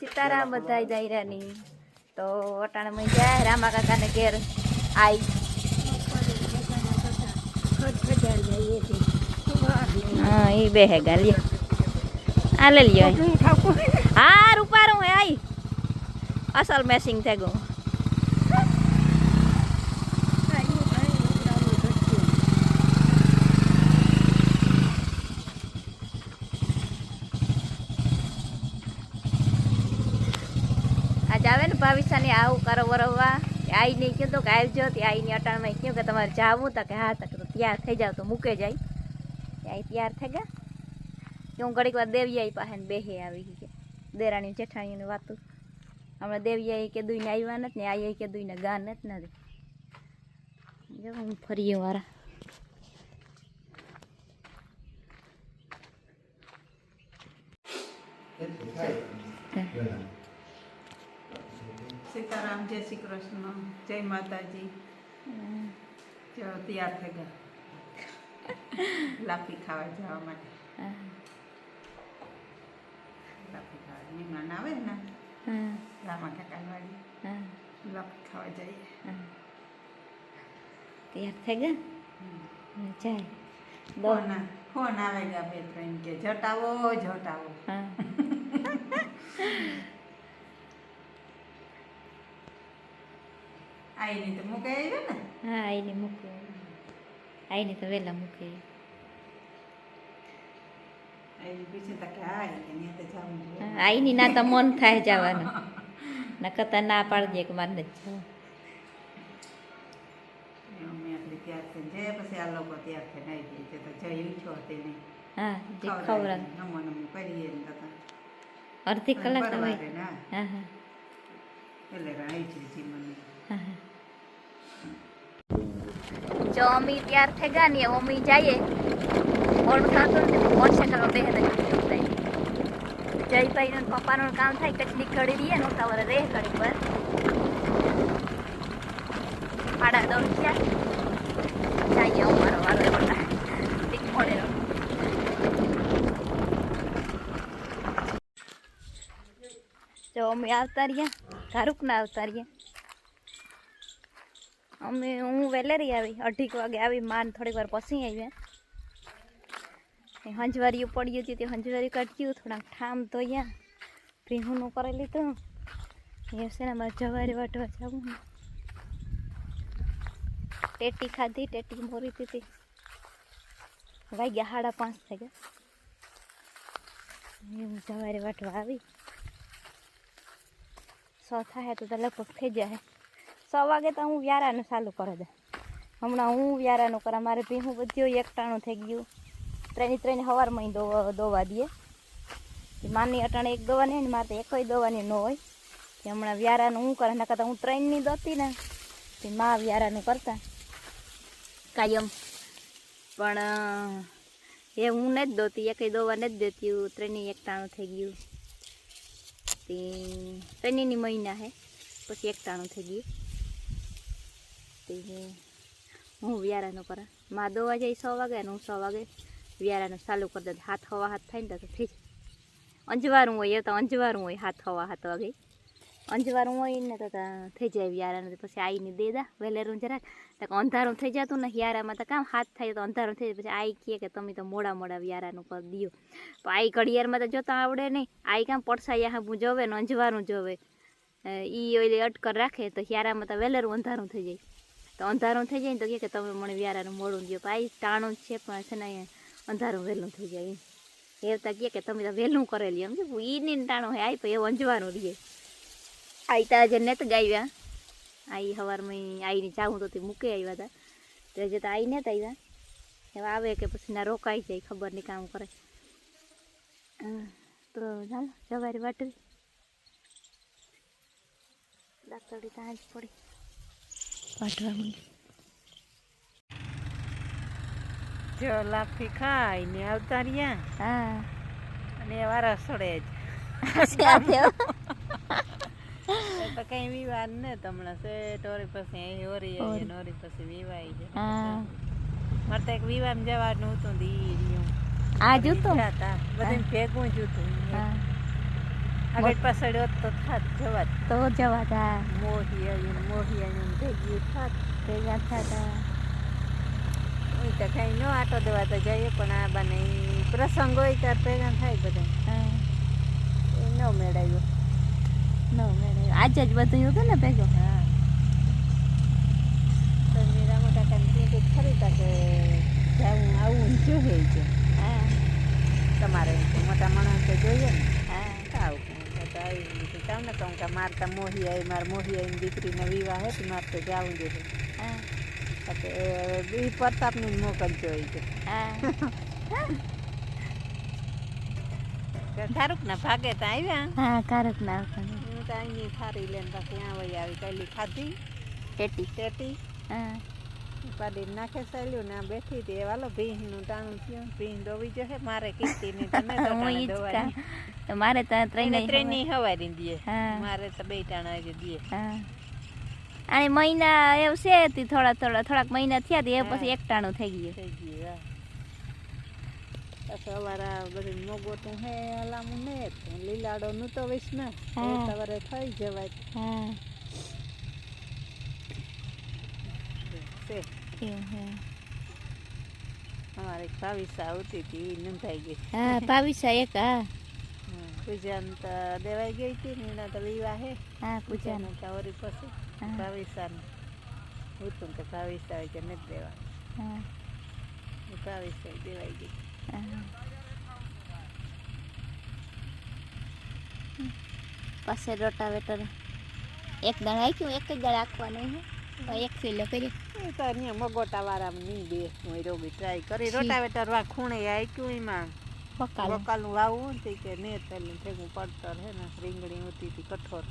સીતારામ બધા દાયરાની તો અટાણે માં જાય રામા કાકાને ઘેર આઈ. હા એ બે હે ગાલી. આ લઈ લ્યો હા રૂપારું હે આઈ. અસલ મેસિંગ થઈ ગયું. આજ આવે કરો વરવવા. આઈ નહીં કીધું કે આવજો. તે આઈને અટાણમાં કહ્યું કે તમારે જાવું તો કે હા તો તૈયાર થઈ જાવ તો મૂકે જાય. આઈ તૈયાર થઈ ગયા. કે હું ઘડીક વાર દેવિયાઈ પાસે ને બેહે આવી કે દેરાણી જેઠાણીની વાતું. હમણાં દેવિયાએ કે દુઈને આવ્યા નથી ને આઈ કે દુઈને ગા નથી નથી જો હું ફરીએ વારા સીતારામ જય શ્રી કૃષ્ણ જય માતાજી. ચલો તૈયાર થઈ ગયા. લાપી ખાવા જવા માટે. લાપી ખાવા મહેમાન આવે ને? રામા કાકા વાળી. હા લાપી ખાવા જઈએ. તૈયાર થઈ ગયા? જાય. ફોન ફોન આવે ગયા બે ત્રણ કે જટાવો જટાવો. હા આવીને તો મૂકે આવ્યો ને હા આઈને મૂકે આઈને તો વહેલા મૂકે આઈની ના તો મન થાય જવાનું ન કરતા ના પાડજે દે કે મારે નથી અડધી કલાક એટલે રાઈ છે હા જો અમી તૈયાર થઈ ગયા ને અમી જઈએ. મોડું થતું ને મોટરસાઇકલ બે હજાર જયભાઈ નું પપ્પાનું કામ થાય કેટલી કડી રહીએ ને ઉતાવળ રે કડી પર પાડા દોડ ગયા જઈએ અમારો વારો મોડેલો જો અમે આવતા રહ્યા ઘારુકના આવતા રહ્યા અમે, હું વહેલેરી આવી, અઢીક વાગે આવી માન થોડીક વાર પછી આવ્યા હંજવારીયું પડી હતું, તે હંજવારી કાઢ્યું થોડાક ઠામ ધોયા ભીહુંનું કરી લીધું. એ છે ને જવારી વાટવા જવું ટેટી ખાધી, ટેટી મોરી દીધી વાગ્યા સાડા પાંચ થઈ ગયા એવું જવારી વાટવા આવી. સો થાય તો લગભગ થઈ જાય. સો વાગે તો હું વ્યારાનું ચાલુ કરી દે હમણાં હું વ્યારાનું કરા મારે ભીહું બધું એકટાણું થઈ ગયું. ત્રણે ત્રણે સવારમાં દોવા દઈએ. માની અટાણે એક દોવાની હોય ને, મારે તો દવાની ન હોય. તે હમણાં વ્યારાનું હું કરે નકર હું ત્રણની દોતી ને. તે મા વ્યારાનું કરતા. કાયમ. પણ, એ હું નથી દોતી, એકય દવા નથી દેતી ત્રણેય એકટાણું થઈ ગયું. તે ત્રણેયની મહિના હે. પછી એકટાણું થઈ ગયું. તે હું વ્યારાનું કરા માં દોવા જાય સો વાગે અને હું સો વાગે વ્યારાનું ચાલુ કરી દઉં. હાથ હવા હાથ થાય ને તો થઈ જાય. અંજવારું હોય એ તો અંજવારું હોય હાથ હવા હાથ વાગે. અંજવારું હોય ને તો થઈ જાય વ્યારાનું. પછી આઈને દે દા. વેલેરું જરાક અંધારું થઈ જતું ને યારામાં તો કામ હાથ થાય તો અંધારું થઈ જાય. પછી આઈ કહે કે તમે તો મોડા મોડા વ્યારાનું કરી દિયો. તો આઈ ઘડિયાળમાં તો જોતા આવડે નહીં. આઈ કામ પડસાયા હાબું જોવે ને અંજવારું જોવે. એ ઓલી અટકર રાખે તો યારામાં તો વહેલેરું અંધારું થઈ જાય. તો અંધારું થઈ જાય ને તો કે તમે મને વ્યારાનું મોડું દો. આ ટાણું છે, પણ છે ને અંધારું વહેલું થઈ જાય એવતા કહે કે તમે તો વહેલું કરેલી એમ. કે ઈની ટાણું હોય આવી પણ એવું અંજવાનું રહીએ આઈ તા જે નેત ગાવ્યા આઈ સવારમાં આઈને જાઉં તો તે મૂકે આવ્યા હતા તો જે તો આઈ નેત આવ્યા એવા આવે કે પછી ના રોકાઈ જાય, ખબર નહીં કામ કરે. તો ચાલો, જવારી વાટવી દાંતડી ત્યાં પડી. વાટવા માંડી જો લાફી ખાઈ ને આવતા રહ્યા. હા. અને એવા રસોડે જ. તો કઈ વિવાદ ને તમને છે ટોરી પછી અહીં ઓરી ને ઓરી પછી વિવાઈ જાય હા. મારે તો એક વિવાહ જવાનું હતું દીર્યું. આ જૂતો. બધાને ભેગું જૂતું હા. આગળ પાછળ હોત તો થાત જવા તો જવા તા મોહી આવ્યું મોહી આવ્યું ભેગી થાત. ભેગા થતા હું તો કઈ ન આટો દેવા તો જઈએ પણ આ બને પ્રસંગ હોય ત્યારે ભેગા થાય બધા. એ ન મેળાયું. ન મેળે આજે જ બધું હતું ને ભેગો? હા. તો મીરા મોટા કાન ખરી ખરીદા કે જાવું આવું જોઈએ છે હા. તમારે મોટા માણસ જોઈએ ને. હા. આવું. આવી રીતે કામ ને કહું કે મારે તો મોહી આવી મારે મોહી આવીને દીકરીનો વિવાહ હે તો મારે તો જવું જોઈએ હા. તો એ પ્રતાપની મોકલજો હોય છે હા. ના ભાગે તો આવ્યા? હા કારક ના હું તો અહીં થારી લઈને પછી આ વહી આવી. કઈલી ખાધી? ટેટી. ટેટી? હા. પાડી નાખે ચાલ્યું ને આ બેઠી હતી. વાલો ભીંનું ટાણું થયું. ભીં દોવી જશે. મારે કીધી ની તને તો હું ઈ મારે તો ત્રણે ત્રણેય હવારી દે. મારે તો બે ટાણા દે હા. અને મહિના એવું છે તે થોડા થોડા થોડાક મહિના થયા તે પછી એકટાણું થઈ ગયું. થઈ ગયું સવારે બધું મોગોટું હે અલામું ને લીલાડો નું. તો વિશ ને સવારે થઈ જવાય. હા. છે. એવું હે. અમારે પાવિસા આવતી હતી નોંધાઈ ગઈ. હા પાવિસા એક હા. પૂજાન તો દેવાઈ ગઈ હતી ને એના તો વિવાહ હે. હા પૂજાનો. તો ઓરી પછી હા. ભાવિસાનું. હતું કે ભાવિસા હોય કે નથી દેવા. હા. ભાવિસા દેવાઈ ગઈ. પાસે પાસે રોટાવેટર. એક દાણા આખ્યું એક જ દાણ આખવાનું હે. એક ફીલો કરી તો અહીંયા મગોટા વાળામાં નહીં બે હું રોગી ટ્રાય કરી. રોટાવેટર વા ખૂણે આક્યું એમાં. બકાલો. વાવવું ને કે ને ભેગું પડતર હે ને રીંગણી ઉતી હતી કઠોર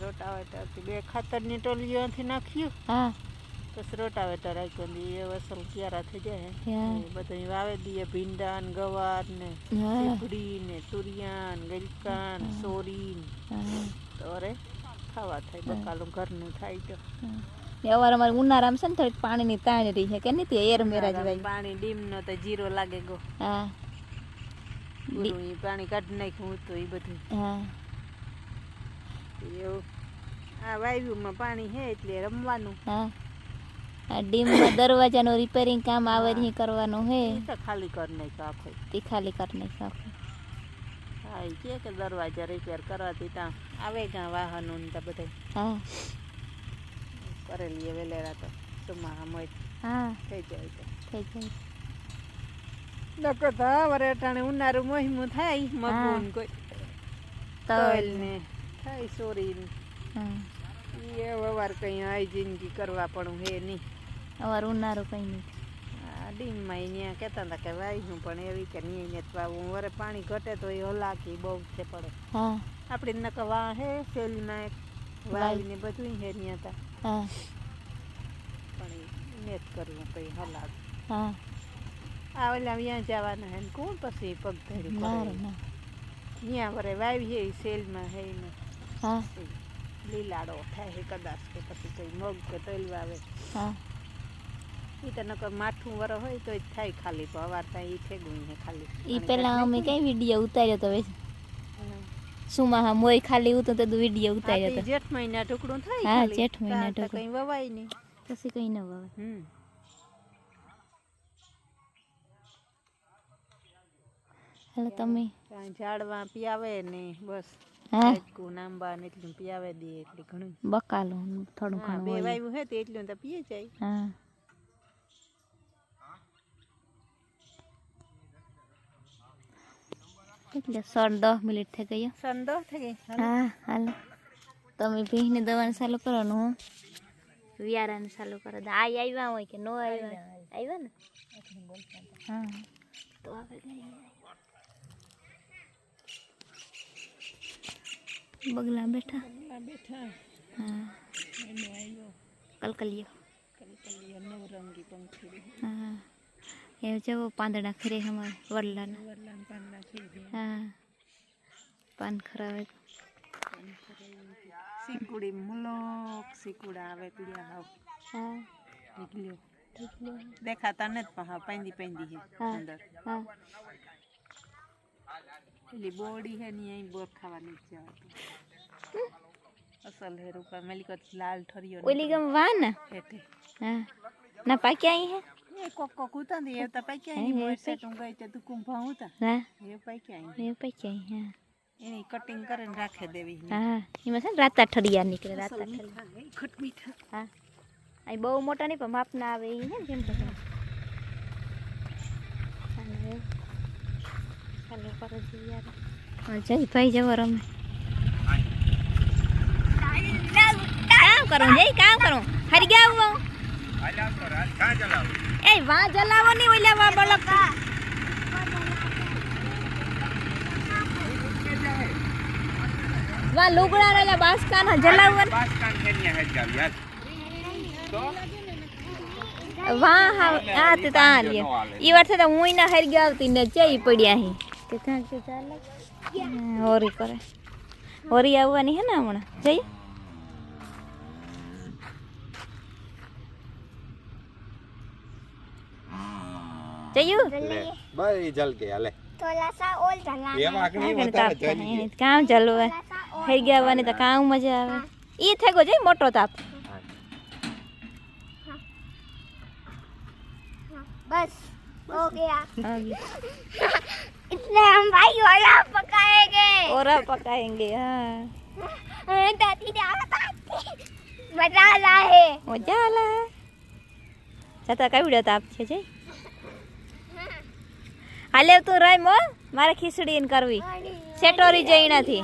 રોટાવેટરથી બે ખાતરની ટોલીઓથી નાખ્યું. હા. પછી રોટાવેટર ને એ વસલ ક્યારા થઈ જાય બધું વાવે દઈએ ભીંડા ને ગવાર ને ચીકડી ને તુરિયા ને ગલકા ને સોરી તો અરે ખાવા થાય બકાલું ઘરનું થાય તો. અવાર અમારે ઉનાળામાં છે ને થોડીક પાણીની તાણ રહી છે કે નહીં તે એર મેરા જવાય પાણી ડીમ નો તો જીરો લાગે ગો. હા. પાણી કાઢી નાખ્યું તો એ બધું. હા. એવું. આ વાયુમાં પાણી છે એટલે રમવાનું. હા. આ ડીમમાં દરવાજાનું રિપેરિંગ કામ આવે હા. અહીં કરવાનું હે. તો ખાલી કરી નાખ્યો આખો. તે ખાલી કરી નાખ્યું હા એ કે દરવાજા રિપેર કરવાથી ત્યાં આવે ગા વાહનો ને બધા હા. કરેલી એ વેલેરા તો ચોમાહા મોય હા થઈ જાય તો થઈ જાય નકો તો વરે અટાણે ઉનાળું મોહિમું થાય મગું ને કોઈ તલ ને થાય સોરી ને એ વવાર કઈ આઈ જિંદગી કરવા પણ હે નહીં અમારે ઉનાળું કઈ નહીં ડીમમાં અહીંયા કહેતા હતા કે વાવ્યું પણ એવી કે નહીં અહીંયા વાવું વરે પાણી ઘટે તો એ હલાકી બહુ છે પડે આપણે નકા વા હે એક વાવીને બધું હે ત્યાં તા હા. પણ એ નેત કરવું કઈ હલાક હા. આ ઓલા ત્યાં જવાના હે કોણ પછી પગ ધરી મારે કરે ના ત્યાં વરે વાવી હે સેલમાં હે ને હા. લીલાડો થાય કદાચ કે પછી કઈ મગ કે તલ આવે. હા. એ તો નકર માઠું વર હોય તો થાય ખાલી અવાર ત્યાં ઈ થેગું ખાલી. એ અમે કઈ વીડિયો ઉતાર્યો તો. સુમાં હા મોય ખાલી ઉતો તો વિડિયો ઉતાર્યો તે જેઠ મહિના ટુકડું થાય હા, જેઠ મહિના ટુકડું. કઈ વવાય નહીં. પછી કઈ ન વવાય. હમ. હાલો તમે? ઝાડવા પીયાવે ને બસ. હા? નાંબા ને એટલું પીયાવે દે એટલે ઘણું. બકાલો થોડું ઘણું બે વાયુ હે તે એટલું તો પીએ જાય હા. એટલે સર દસ મિનિટ થઈ ગઈ સંદો થઈ ગઈ? હા હાલો. તમે ભીંને દવાનું ચાલુ કરવાનું હું. વિયારાને ચાલુ કરો. દે આ આવ્યા હોય કે નો આવ્યા આવ્યા ને? હા. તો આવે બગલા બેઠા. બેઠા. હા. એનો આવ્યો કલકલિયો. કલકલિયા નવરંગી પંખી હા. એ જેવો પાંદડા ખરે અમારે વડલાના. વરલાન પાંદડા. થઈ ગયા હા પાન ખરાવે. સિકુડી મુલોક સિકુડા આવે પીળા હાવ. હા. નીકળ્યો દેખાતા ને પહા પેંદી પૈંદી છે અંદર. હા. પેલી બોડી હે ની અહીં બોર ખાવાની છે અસલ હે રૂપા મેલિકો લાલ ઠરિયો ઓલી ગમ વાન હા. ના પાક્યા અહીં હે? એ કોક ને એ તા પાક્યા હે, ની મોર સે તું ગઈ તે તું કુંભા ઉતા હા. એ પાક્યા અહીં એ પાક્યા અહીં એની કટિંગ કરીને રાખે દેવી હા એમાં છે ને રાતા ઠડિયા નીકળે રાતા ખટ મીઠા હા અહીં બહુ મોટા નહીં પણ માપના આવે એ ને યાર. હા જય ભાઈ જવો રમે. કામ કરો જય કામ કરો. હરી ગયા હું એ વાં જલાવો નહીં ઓલા વાં બળક વાં લુગડા રેલા બાસકાના જલાવવા વાહ હા આ તે તા લ્યો ઈ વર્ષે તો હું ના હરી ગયા આવતી ને ચઈ પડ્યા હી તે ત્યાં કે ચાલે હા, હોરી કરે હોરી આવવાની હે ને હમણાં જઈ જયું ભાઈ જલ કે હાલે थोड़ा सा और जला એ વાકણી આગળ વધારે તાપ જલી થાય. કામ ચાલુ થઈ ગયા આવવાની તો કામ મજા આવે. એ થેગો જાય મોટો તાપ. બસ हो गया इसलिए हम भाई ओला पकाएंगे ओला पकाएंगे हाँ दादी મજા આલા હે. મજા આલા. છતાં કઈ તાપ છે જઈ હાલે તું રહે મો મારે ખીચડી કરવી. સેટોરી જઈ નથી.